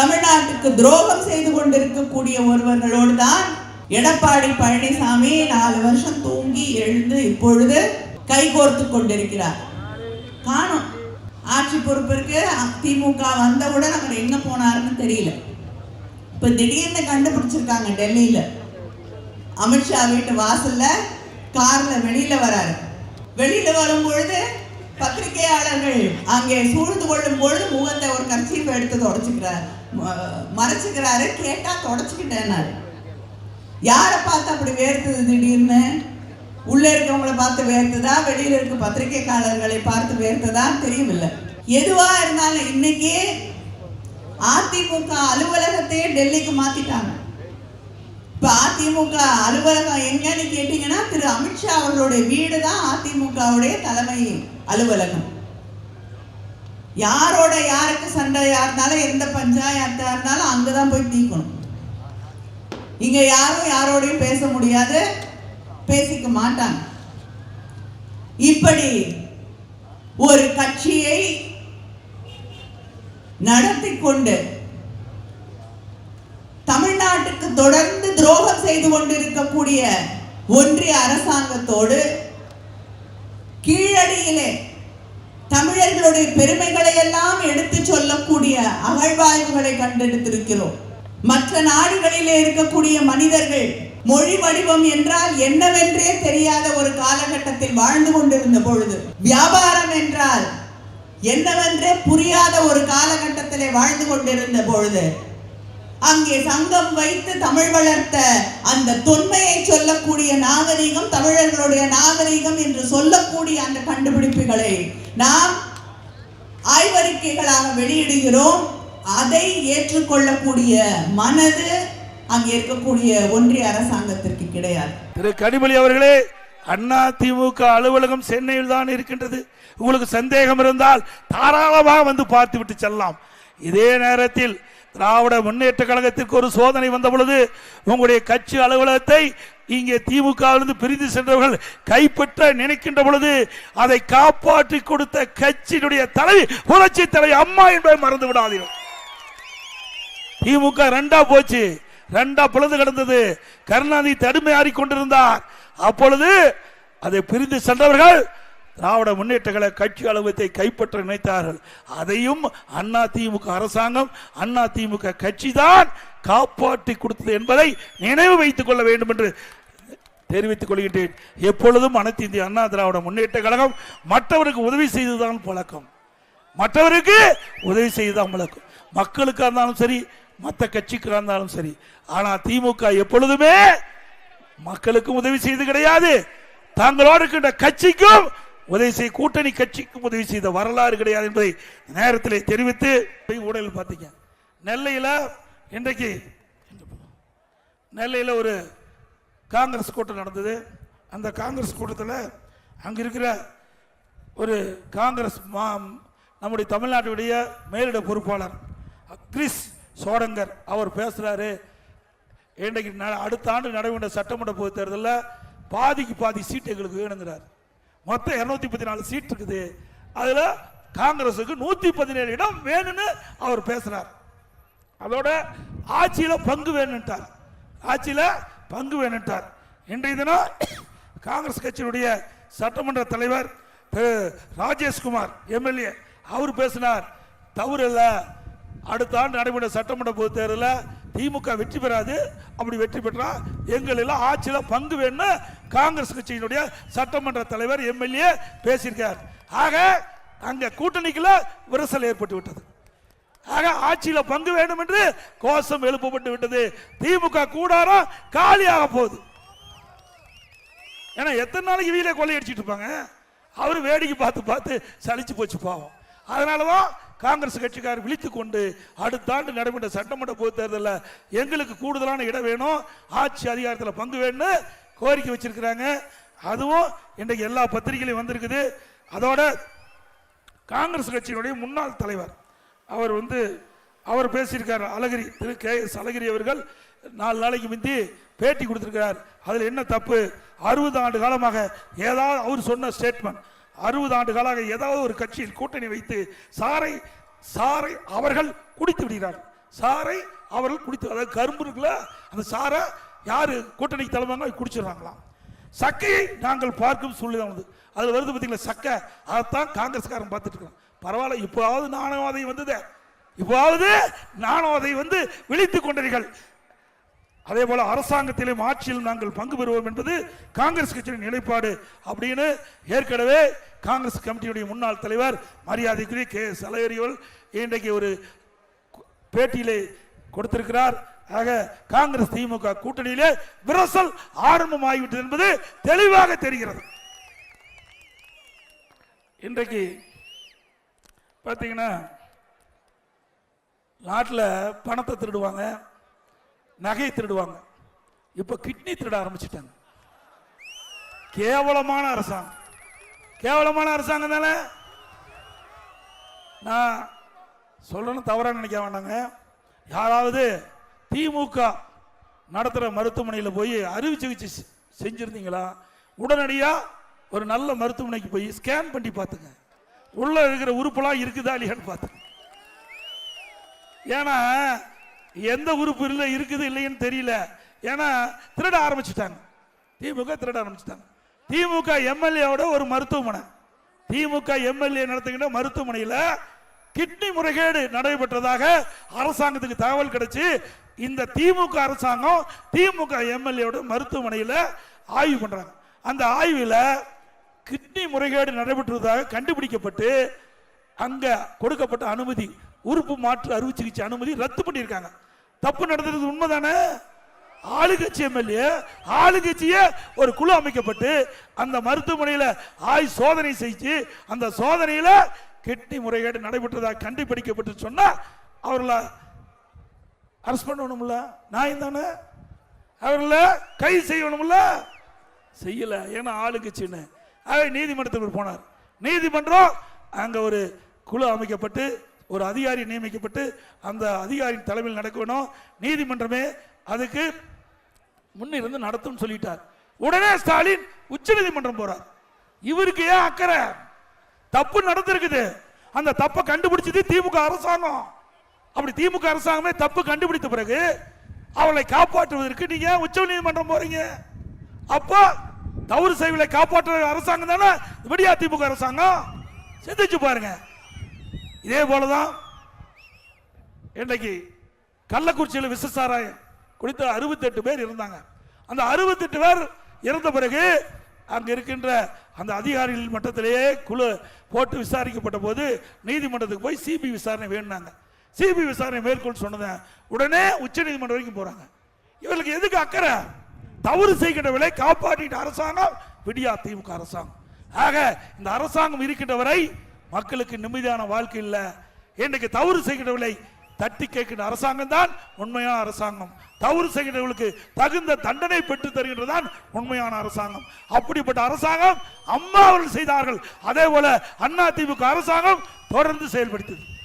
தமிழ்நாட்டுக்கு துரோகம் செய்து கொண்டிருக்கக்கூடிய ஒருவர்களோடு தான் எடப்பாடி பழனிசாமி நாலு வருஷம் தூங்கி எழுந்து இப்பொழுது கைகோர்த்து கொண்டிருக்கிறார். காணும். ஆட்சி பொறுப்பிற்கு திமுக வந்தவுடன் அவர் எங்க போனாருன்னு தெரியல. இப்ப திடீர்னு கண்டுபிடிச்சிருக்காங்க டெல்லியில. அமித்ஷா வீட்டு வாசல்ல கார்ல வெளியில வராரு. வெளியில வரும் பொழுது பத்திரிகையாளர்கள் அங்கே சூழ்ந்து கொள்ளும் பொழுது முகத்தை ஒரு கர்ச்சீஃப் எடுத்து தொடச்சுக்கிறார். ம- மறைச்சுக்கிறாரு. கேட்டா தொடச்சிக்கிட்டேனாரு யாரை பார்த்து அப்படி வேர்த்தது திடீர்னு? உள்ளே இருக்கவங்கள பார்த்து வேர்த்ததா? வெளியில் இருக்க பத்திரிகைக்காரர்களை பார்த்து வேர்த்ததா? தெரியவில்லை. எதுவா இருந்தாலும் இன்னைக்கு அதிமுக அலுவலகத்தையே டெல்லிக்கு மாத்திட்டாங்க. இப்போ அதிமுக அலுவலகம் எங்கன்னு கேட்டிங்கன்னா திரு அமித்ஷா அவர்களுடைய வீடு தான் அதிமுகவுடைய தலைமை அலுவலகம். யாரோட யாருக்கு சண்டையா இருந்தாலும் எந்த பஞ்சாயத்தா இருந்தாலும் அங்கதான் போய் தீக்கணும். இங்க யாரும் யாரோடையும் பேச முடியாது பேசிக்க மாட்டாங்க. இப்படி ஒரு கட்சியை நடத்தி கொண்டு தமிழ்நாட்டுக்கு தொடர்ந்து துரோகம் செய்து கொண்டிருக்கக்கூடிய ஒன்றிய அரசாங்கத்தோடு கீழடியிலே தமிழர்களுடைய பெருமைகளை எல்லாம் எடுத்து சொல்லக்கூடிய அகழ்வாய்வுகளை கண்டெடுத்திருக்கிறோம். மற்ற நாடுகளிலே இருக்கக்கூடிய மனிதர்கள் மொழி வடிவம் என்றால் என்னவென்றே தெரியாத ஒரு காலகட்டத்தில் வாழ்ந்து கொண்டிருந்த பொழுது வியாபாரம் என்றால் என்னவென்றே புரியாத ஒரு காலகட்டத்திலே வாழ்ந்து கொண்டிருந்த பொழுது அங்கே சங்கம் வைத்து தமிழ் வளர்த்த அந்த தொன்மையை சொல்லக்கூடிய நாகரீகம் தமிழர்களுடைய நாகரீகம் என்று சொல்லக்கூடிய அந்த கண்டுபிடிப்புகளை நாம் ஆய்வறிக்கைகளாக வெளியிடுகிறோம். அதை ஏற்றுக்கொள்ளக்கூடிய மனது அங்கே இருக்கக்கூடிய ஒன்றிய அரசாங்கத்திற்கு கிடையாது. திரு கனிமொழி அவர்களே அண்ணா திமுக அலுவலகம் சென்னையில் தான் இருக்கின்றது. உங்களுக்கு சந்தேகம் இருந்தால் தாராளமாக வந்து பார்த்து விட்டு செல்லலாம். இதே நேரத்தில் திராவிட முன்னேற்ற கழகத்திற்கு ஒரு சோதனை வந்த பொழுது உங்களுடைய கட்சி அலுவலகத்தை இங்கே திமுகவிலிருந்து பிரிந்து சென்றவர்கள் கைப்பற்ற நினைக்கின்ற பொழுது அதை காப்பாற்றி கொடுத்த கட்சியினுடைய தலைவி புரட்சி தலைவி அம்மா என்பதை மறந்து விடாதீர்கள். திமுக ரெண்டா போச்சு. ரெண்டா பிளந்து கிடந்தது. கருணாநிதி தடுமையாறி கொண்டிருந்தார். அப்பொழுது அதை பிரிந்து சென்றவர்கள் திராவிட முன்னேற்ற கழக கட்சி அலுவலகத்தை கைப்பற்ற நினைத்தார்கள். அதையும் அண்ணா திமுக அரசாங்கம் அண்ணா திமுக கட்சி தான் காப்பாற்றி கொடுத்தது என்பதை நினைவு வைத்துக் கொள்ள வேண்டும் என்று தெரிவித்துக் கொள்கின்றேன். எப்பொழுதும் அனைத்து இந்திய அண்ணா திராவிட முன்னேற்ற கழகம் மற்றவருக்கு உதவி செய்துதான் பழக்கம். மற்றவருக்கு உதவி செய்துதான் பழக்கம். மக்களுக்கா இருந்தாலும் சரி மற்ற கட்சிக்காக இருந்தாலும் சரி. ஆனா திமுக எப்பொழுதுமே மக்களுக்கும் உதவி செய்து கிடையாது. தாங்களோடு இருக்கின்ற கட்சிக்கும் உதவி செய்ய கூட்டணி கட்சிக்கும் உதவி செய்த வரலாறு கிடையாது என்பதை நேரத்தில் தெரிவித்து போய் பார்த்தீங்க. நெல்லையில் இன்றைக்கு நெல்லையில் ஒரு காங்கிரஸ் கூட்டம் நடந்தது. அந்த காங்கிரஸ் கூட்டத்தில் அங்கே இருக்கிற ஒரு காங்கிரஸ் மா நம்முடைய தமிழ்நாட்டுடைய மேலிட பொறுப்பாளர் அக்ரிஸ் சோடங்கர் அவர் பேசுகிறாரு இன்றைக்கு ந- அடுத்த ஆண்டு நடைபெற்ற சட்டமன்ற பொது தேர்தலில் பாதிக்கு பாதி சீட்டு எங்களுக்கு வேணுங்கிறார். மொத்தம் இருநூத்தி நாலு சீட் இருக்குது. அதில் காங்கிரஸுக்கு நூற்றி பதினேழு இடம் வேணும்னு அவர் பேசுகிறார் அதோட ஆட்சியில் பங்கு வேணுன்ட்டார் ஆட்சியில் பங்கு வேணுன்ட்டார் இன்றைய தினம் காங்கிரஸ் கட்சியினுடைய சட்டமன்ற தலைவர் திரு ராஜேஷ்குமார் எம்எல்ஏ அவர் பேசினார். தவறு இல்லை. அடுத்த ஆண்டு நடைபெற்ற சட்டமன்ற பொது தேர்தலில் திமுக வெற்றி பெறாது. அப்படி வெற்றி பெற்றா எங்கள் எல்லாம் பங்கு வேணும்னு காங்கிரஸ் கட்சியினுடைய சட்டமன்ற தலைவர் எம்எல்ஏ பேசியிருக்கார். ஆக அங்க கூட்டணிக்குள்ள விரிசல் ஏற்பட்டு விட்டது. ஆக ஆட்சியில் பங்கு வேண்டும் என்று கோஷம் எழுப்பப்பட்டு விட்டது. திமுக கூடாரம் காலியாக போகுது. ஏன்னா எத்தனை நாளைக்கு வீல கொள்ளையடிச்சிட்டு இருப்பாங்க? அவர் வேடிக்கை பார்த்து பார்த்து சலிச்சு போச்சு பாவம். அதனாலதான் காங்கிரஸ் கட்சிக்காரர் விழித்து கொண்டு அடுத்த ஆண்டு நடைபெற்ற சட்டமன்ற பொது தேர்தலில் எங்களுக்கு கூடுதலான இடம் வேணும். ஆட்சி அதிகாரத்தில் பங்கு வேணும்னு கோரிக்கை வச்சிருக்கிறாங்க. அதுவும் இன்றைக்கு எல்லா பத்திரிகையிலையும் வந்திருக்குது. அதோட காங்கிரஸ் கட்சியினுடைய முன்னாள் தலைவர் அவர் வந்து அவர் பேசியிருக்கார் அழகிரி திரு கே எஸ் அழகிரி அவர்கள். நாலு நாளைக்கு முந்தி பேட்டி கொடுத்துருக்கிறார். அதில் என்ன தப்பு? அறுபது ஆண்டு காலமாக ஏதாவது அவர் சொன்ன ஸ்டேட்மெண்ட் அறுபது ஆண்டு ஏதாவது ஒரு கட்சியில் கூட்டணி வைத்து சாரை சாரை அவர்கள் குடித்து விடுகிறார்கள் சாரை அவர்கள் குடித்து அதாவது கரும்பு இருக்குல்ல அந்த சாரை யாரு கூட்டணிக்கு தலைமைங்க குடிச்சிடுறாங்களாம். சக்கையை நாங்கள் பார்க்கும் சூழ்நிலை வந்து அது வருது பார்த்தீங்களா சக்கை. அதைத்தான் காங்கிரஸ்காரன் பார்த்துட்டு இருக்கிறான் பரவாயில்ல இப்போவாவது நாணவாதை வந்ததே இப்போவாவது நாணவாதை வந்து விழித்து கொண்டீர்கள். அதே போல அரசாங்கத்திலும் ஆட்சியிலும் நாங்கள் பங்கு பெறுவோம் என்பது காங்கிரஸ் கட்சியின் நிலைப்பாடு அப்படின்னு ஏற்கனவே காங்கிரஸ் கமிட்டியுடைய முன்னாள் தலைவர் மரியாதைக்குரிய கே எஸ் அழகிரிகள் இன்றைக்கு ஒரு பேட்டியிலே கொடுத்திருக்கிறார். ஆக காங்கிரஸ் திமுக கூட்டணியிலே விரசல் ஆரம்பமாகிவிட்டது என்பது தெளிவாக தெரிகிறது. இன்றைக்கு பார்த்தீங்கன்னா நாட்டில் பணத்தை திருடுவாங்க. நகையை திருடுவாங்க. இப்ப கிட்னி திருட ஆரம்பிச்சிட்டாங்க. கேவலமான அரசாங்கம். கேவலமான அரசாங்கம் தானே? நான் சொல்லணும் தவறா நினைக்க வேண்டாங்க. யாராவது திமுக நடத்துகிற மருத்துவமனையில் போய் அறுவை சிகிச்சை செஞ்சுருந்தீங்களா? செஞ்சிருந்தீங்களா ஒரு நல்ல மருத்துவமனைக்கு போய் ஸ்கேன் பண்ணி பார்த்துங்க. உள்ள இருக்கிற உறுப்புலாம் இருக்குதா இல்லையான்னு பார்த்துங்க. ஏன்னா எந்த உறுப்பு இல்லை இருக்குது இல்லைன்னு தெரியல. ஏன்னா திருட ஆரம்பிச்சுட்டாங்க. திமுக திருட ஆரம்பிச்சிட்டாங்க. திமுக எம்எல்ஏவோட ஒரு மருத்துவமனை. திமுக எம்எல்ஏ நடத்துகின்ற மருத்துவமனையில் கிட்னி முறைகேடு நடைபெற்றதாக அரசாங்கத்துக்கு தகவல் கிடைச்சி இந்த திமுக அரசாங்கம் திமுக எம்எல்ஏவோட மருத்துவமனையில் ஆய்வு பண்ணுறாங்க அந்த ஆய்வில் கிட்னி முறைகேடு நடைபெற்றதாக கண்டுபிடிக்கப்பட்டு அங்கே கொடுக்கப்பட்ட அனுமதி உறுப்பு மாற்று அறுவை சிகிச்சை அனுமதி ரத்து பண்ணியிருக்காங்க. தப்பு நடந்தது உண்மைதானே? ஆளுங்கட்சி எம்எல்ஏ ஆளுங்கட்சியே ஒரு குழு அமைக்கப்பட்டு அந்த மருத்துவமனையில் ஆய் சோதனை செஞ்சு அந்த சோதனையில் கிட்னி முறைகேடு நடைபெற்றதாக கண்டுபிடிக்கப்பட்டு சொன்னால் அவர்களை அரெஸ்ட் பண்ணணும்ல? நான் தானே அவர்களை கைது செய்யணும்ல? செய்யல. ஏன்னா ஆளுங்கட்சின்னு. ஆக நீதிமன்றத்துக்கு போனார். நீதிமன்றம் அங்கே ஒரு குழு அமைக்கப்பட்டு ஒரு அதிகாரி நியமிக்கப்பட்டு அந்த அதிகாரியின் தலைமையில் நடக்கணும். நீதிமன்றமே அதுக்கு முன்னிருந்து நடத்தும் சொல்லிட்டார். உடனே ஸ்டாலின் உச்ச நீதிமன்றம் போறார். இவருக்கு ஏன் அக்கறை? தப்பு நடந்திருக்குது. அந்த தப்பை கண்டுபிடிச்சது திமுக அரசாங்கம். அப்படி திமுக அரசாங்கமே தப்பு கண்டுபிடித்த பிறகு அவளை காப்பாற்றுவதற்கு நீங்க உச்ச நீதிமன்றம் போறீங்க? அப்போ தவறு செய்வலை காப்பாற்றுற அரசாங்கம் தானே? விடியா திமுக அரசாங்கம். சிந்திச்சு பாருங்க. இதே போலதான் இன்றைக்கு கள்ளக்குறிச்சியில் விசசாராயம் குடித்த அறுபத்தெட்டு பேர் இருந்தாங்க. அந்த அறுபத்தெட்டு பேர் இறந்த பிறகு அங்கே இருக்கின்ற அந்த அதிகாரிகள் மட்டத்திலேயே குழு போட்டு விசாரிக்கப்பட்ட போது நீதிமன்றத்துக்கு போய் சிபி விசாரணை வேணுனாங்க சிபி விசாரணை மேற்கொள் சொன்னதேன் உடனே உச்ச நீதிமன்றம் வரைக்கும் போறாங்க. இவர்களுக்கு எதுக்கு அக்கறை? தவறு செய்கின்றவர்களை காப்பாற்றிட்ட அரசாங்கம் விடியா திமுக அரசாங்கம். ஆக இந்த அரசாங்கம் இருக்கின்ற வரை மக்களுக்கு நிம்மதியான வாழ்க்கை இல்லை. இன்றைக்கு தவறு செய்கிறவர்களை தட்டி கேட்கின்ற அரசாங்கம் தான் உண்மையான அரசாங்கம். தவறு செய்கிறவர்களுக்கு தகுந்த தண்டனை பெற்று தருகின்றதான் உண்மையான அரசாங்கம். அப்படிப்பட்ட அரசாங்கம் அம்மா அவர்கள் செய்தார்கள். அதே போல அண்ணா அரசாங்கம் தொடர்ந்து செயல்படுத்தது.